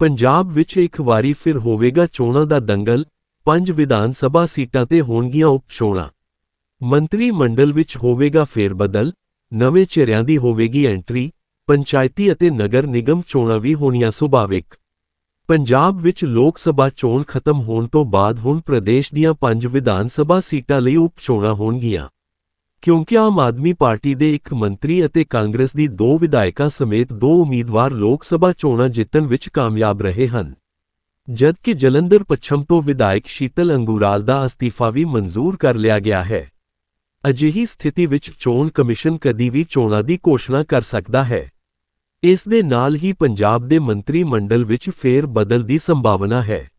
ਪੰਜਾਬ ਵਿੱਚ ਇੱਕ ਵਾਰੀ ਫਿਰ ਹੋਵੇਗਾ ਚੋਣਾਂ ਦਾ ਦੰਗਲ, ਪੰਜ ਵਿਧਾਨ ਸਭਾ ਸੀਟਾਂ ਤੇ ਹੋਣਗੀਆਂ ਉਪ ਚੋਣਾਂ। ਮੰਤਰੀ ਮੰਡਲ ਵਿੱਚ ਹੋਵੇਗਾ ਫੇਰਬਦਲ, ਨਵੇਂ ਚਿਹਰਿਆਂ ਦੀ ਹੋਵੇਗੀ ਐਂਟਰੀ, ਪੰਚਾਇਤੀ ਅਤੇ ਨਗਰ ਨਿਗਮ ਚੋਣਾਂ ਵੀ ਹੋਣੀਆਂ ਸੁਭਾਵਿਕ। ਪੰਜਾਬ ਵਿੱਚ ਲੋਕ ਸਭਾ ਚੋਣ ਖਤਮ ਹੋਣ ਤੋਂ ਬਾਅਦ ਹੁਣ ਪ੍ਰਦੇਸ਼ ਦੀਆਂ ਪੰਜ ਵਿਧਾਨ ਸਭਾ ਸੀਟਾਂ ਲਈ ਉਪ ਚੋਣਾਂ ਹੋਣਗੀਆਂ। ਕਿਉਂਕਿ ਆਮ ਆਦਮੀ ਪਾਰਟੀ ਦੇ ਇੱਕ ਮੰਤਰੀ ਅਤੇ ਕਾਂਗਰਸ ਦੀ ਦੋ ਵਿਧਾਇਕਾਂ ਸਮੇਤ ਦੋ ਉਮੀਦਵਾਰ ਲੋਕ ਸਭਾ ਚੋਣਾਂ ਜਿੱਤਣ ਵਿੱਚ ਕਾਮਯਾਬ ਰਹੇ ਹਨ। ਜਦਕਿ ਜਲੰਧਰ ਪੱਛਮ ਤੋਂ ਵਿਧਾਇਕ ਸ਼ੀਤਲ ਅੰਗੂਰਾਲ ਦਾ ਅਸਤੀਫਾ ਵੀ ਮਨਜ਼ੂਰ ਕਰ ਲਿਆ ਗਿਆ ਹੈ। ਅਜਿਹੀ ਸਥਿਤੀ ਵਿੱਚ ਚੋਣ ਕਮਿਸ਼ਨ ਕਦੀ ਵੀ ਚੋਣਾਂ ਦੀ ਘੋਸ਼ਣਾ ਕਰ ਸਕਦਾ ਹੈ। ਇਸ ਦੇ ਨਾਲ ਹੀ ਪੰਜਾਬ ਦੇ ਮੰਤਰੀ ਮੰਡਲ ਵਿੱਚ ਫੇਰ ਬਦਲ ਦੀ ਸੰਭਾਵਨਾ ਹੈ।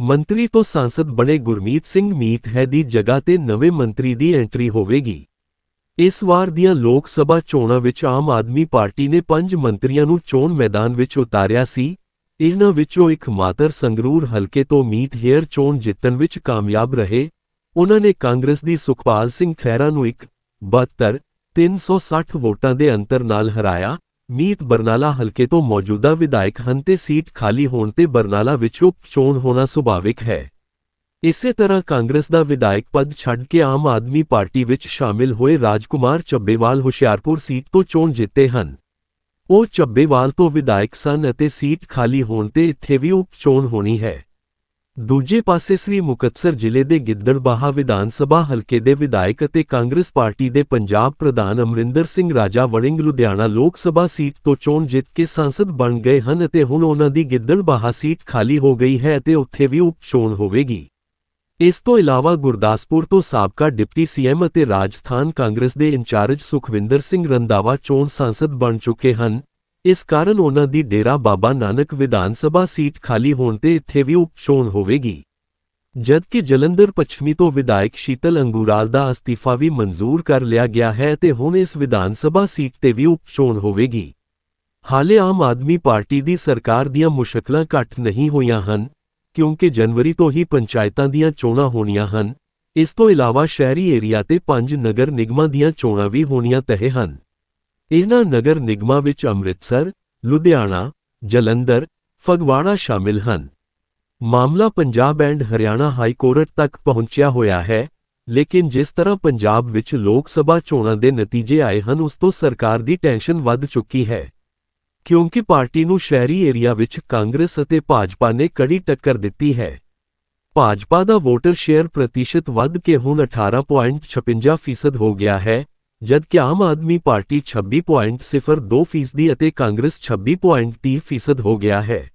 ਮੰਤਰੀ ਤੋਂ ਸਾਂਸਦ ਬਣੇ ਗੁਰਮੀਤ ਸਿੰਘ ਮੀਤ ਹੈ ਦੀ ਜਗ੍ਹਾ ਤੇ ਨਵੇਂ ਮੰਤਰੀ ਦੀ ਐਂਟਰੀ ਹੋਵੇਗੀ। ਇਸ ਵਾਰ ਦੀਆਂ ਲੋਕ ਸਭਾ ਚੋਣਾਂ ਵਿੱਚ ਆਮ ਆਦਮੀ ਪਾਰਟੀ ਨੇ ਪੰਜ ਮੰਤਰੀਆਂ ਨੂੰ ਚੋਣ ਮੈਦਾਨ ਵਿੱਚ ਉਤਾਰਿਆ ਸੀ। ਇਹਨਾਂ ਵਿੱਚੋਂ ਇੱਕ ਮਾਤਰ ਸੰਗਰੂਰ ਹਲਕੇ ਤੋਂ ਮੀਤ ਹੇਅਰ ਚੋਣ ਜਿੱਤਣ ਵਿੱਚ ਕਾਮਯਾਬ ਰਹੇ। ਉਹਨਾਂ ਨੇ ਕਾਂਗਰਸ ਦੀ ਸੁਖਪਾਲ ਸਿੰਘ ਖਹਿਰਾ ਨੂੰ ਇੱਕ 72 360 ਵੋਟਾਂ ਦੇ ਅੰਤਰ ਨਾਲ ਹਰਾਇਆ। ਮੀਤ ਬਰਨਾਲਾ ਹਲਕੇ ਤੋਂ ਮੌਜੂਦਾ ਵਿਧਾਇਕ ਹਨ ਤੇ ਸੀਟ ਖਾਲੀ ਹੋਣ ਤੇ ਬਰਨਾਲਾ ਵਿੱਚ ਉਪ ਚੋਣ ਹੋਣਾ ਸੁਭਾਵਿਕ ਹੈ। ਇਸੇ ਤਰ੍ਹਾਂ ਕਾਂਗਰਸ ਦਾ ਵਿਧਾਇਕ ਪਦ ਛੱਡ ਕੇ ਆਮ ਆਦਮੀ ਪਾਰਟੀ ਵਿੱਚ ਸ਼ਾਮਿਲ ਹੋਏ ਰਾਜਕੁਮਾਰ ਚੱਬੇਵਾਲ ਹੁਸ਼ਿਆਰਪੁਰ ਸੀਟ ਤੋਂ ਚੋਣ ਜਿੱਤੇ ਹਨ। ਉਹ ਚੱਬੇਵਾਲ ਤੋਂ ਵਿਧਾਇਕ ਸਨ ਅਤੇ ਸੀਟ ਖਾਲੀ ਹੋਣ ਤੇ ਇੱਥੇ ਵੀ ਉਪ ਚੋਣ ਹੋਣੀ ਹੈ। ਦੂਜੇ ਪਾਸੇ ਸ੍ਰੀ ਮੁਕਤਸਰ ਜ਼ਿਲ੍ਹੇ ਦੇ ਗਿੱਦੜਬਾਹਾ ਵਿਧਾਨ ਸਭਾ ਹਲਕੇ ਦੇ ਵਿਧਾਇਕ ਅਤੇ ਕਾਂਗਰਸ ਪਾਰਟੀ ਦੇ ਪੰਜਾਬ ਪ੍ਰਧਾਨ ਅਮਰਿੰਦਰ ਸਿੰਘ ਰਾਜਾ ਵੜਿੰਗ ਲੁਧਿਆਣਾ ਲੋਕ ਸਭਾ ਸੀਟ ਤੋਂ ਚੋਣ ਜਿੱਤ ਕੇ ਸੰਸਦ ਬਣ ਗਏ ਹਨ ਅਤੇ ਹੁਣ ਉਹਨਾਂ ਦੀ ਗਿੱਦੜਬਾਹਾ ਸੀਟ ਖਾਲੀ ਹੋ ਗਈ ਹੈ ਅਤੇ ਉੱਥੇ ਵੀ ਉਪ ਚੋਣ ਹੋਵੇਗੀ। ਇਸ ਤੋਂ ਇਲਾਵਾ ਗੁਰਦਾਸਪੁਰ ਤੋਂ ਸਾਬਕਾ ਡਿਪਟੀ ਸੀਐਮ ਅਤੇ ਰਾਜਸਥਾਨ ਕਾਂਗਰਸ ਦੇ ਇੰਚਾਰਜ ਸੁਖਵਿੰਦਰ ਸਿੰਘ ਰੰਦਾਵਾ ਚੋਣ ਸੰਸਦ ਬਣ ਚੁੱਕੇ ਹਨ। ਇਸ ਕਾਰਨ ਉਹਨਾਂ ਦੀ ਡੇਰਾ ਬਾਬਾ ਨਾਨਕ ਵਿਧਾਨ ਸਭਾ ਸੀਟ ਖਾਲੀ ਹੋਣ ਤੇ ਇੱਥੇ ਵੀ ਉਪ ਚੋਣ ਹੋਵੇਗੀ। ਜਦਕਿ ਜਲੰਧਰ ਪੱਛਮੀ ਤੋਂ ਵਿਧਾਇਕ ਸ਼ੀਤਲ ਅੰਗੂਰਾਲ ਦਾ ਅਸਤੀਫਾ ਵੀ ਮਨਜ਼ੂਰ ਕਰ ਲਿਆ ਗਿਆ ਹੈ ਤੇ ਹੁਣ ਇਸ ਵਿਧਾਨ ਸਭਾ ਸੀਟ ਤੇ ਵੀ ਉਪ ਚੋਣ ਹੋਵੇਗੀ। ਹਾਲੇ ਆਮ ਆਦਮੀ ਪਾਰਟੀ ਦੀ ਸਰਕਾਰ ਦੀਆਂ ਮੁਸ਼ਕਲਾਂ ਘੱਟ ਨਹੀਂ ਹੋਈਆਂ ਹਨ, ਕਿਉਂਕਿ ਜਨਵਰੀ ਤੋਂ ਹੀ ਪੰਚਾਇਤਾਂ ਦੀਆਂ ਚੋਣਾਂ ਹੋਣੀਆਂ ਹਨ। ਇਸ ਤੋਂ ਇਲਾਵਾ ਸ਼ਹਿਰੀ ਏਰੀਆ ਤੇ ਪੰਜ ਨਗਰ ਨਿਗਮਾਂ ਦੀਆਂ ਚੋਣਾਂ ਵੀ ਹੋਣੀਆਂ ਤਹਿ ਹਨ। ਇਹਨਾਂ ਨਗਰ ਨਿਗਮਾਂ ਵਿੱਚ ਅੰਮ੍ਰਿਤਸਰ, ਲੁਧਿਆਣਾ, ਜਲੰਧਰ, ਫਗਵਾੜਾ ਸ਼ਾਮਿਲ ਹਨ। ਮਾਮਲਾ Punjab and Haryana high court ਤੱਕ ਪਹੁੰਚਿਆ ਹੋਇਆ ਹੈ, ਲੇਕਿਨ ਜਿਸ ਤਰ੍ਹਾਂ ਪੰਜਾਬ ਵਿੱਚ ਲੋਕ ਸਭਾ ਚੋਣਾਂ ਦੇ ਨਤੀਜੇ ਆਏ ਹਨ, ਉਸ ਤੋਂ ਸਰਕਾਰ ਦੀ ਟੈਨਸ਼ਨ ਵੱਧ ਚੁੱਕੀ ਹੈ। ਕਿਉਂਕਿ ਪਾਰਟੀ ਨੂੰ ਸ਼ਹਿਰੀ ਏਰੀਆ ਵਿੱਚ ਕਾਂਗਰਸ ਅਤੇ ਭਾਜਪਾ ਨੇ ਕੜੀ ਟੱਕਰ ਦਿੱਤੀ ਹੈ। ਭਾਜਪਾ ਦਾ ਵੋਟਰ ਸ਼ੇਅਰ ਪ੍ਰਤੀਸ਼ਤ ਵੱਧ ਕੇ ਹੁਣ 18.56% ਹੋ ਗਿਆ ਹੈ ਜਦਕਿ ਆਮ ਆਦਮੀ ਪਾਰਟੀ 26.02% ਅਤੇ ਕਾਂਗਰਸ 26.30% ਹੋ ਗਿਆ ਹੈ।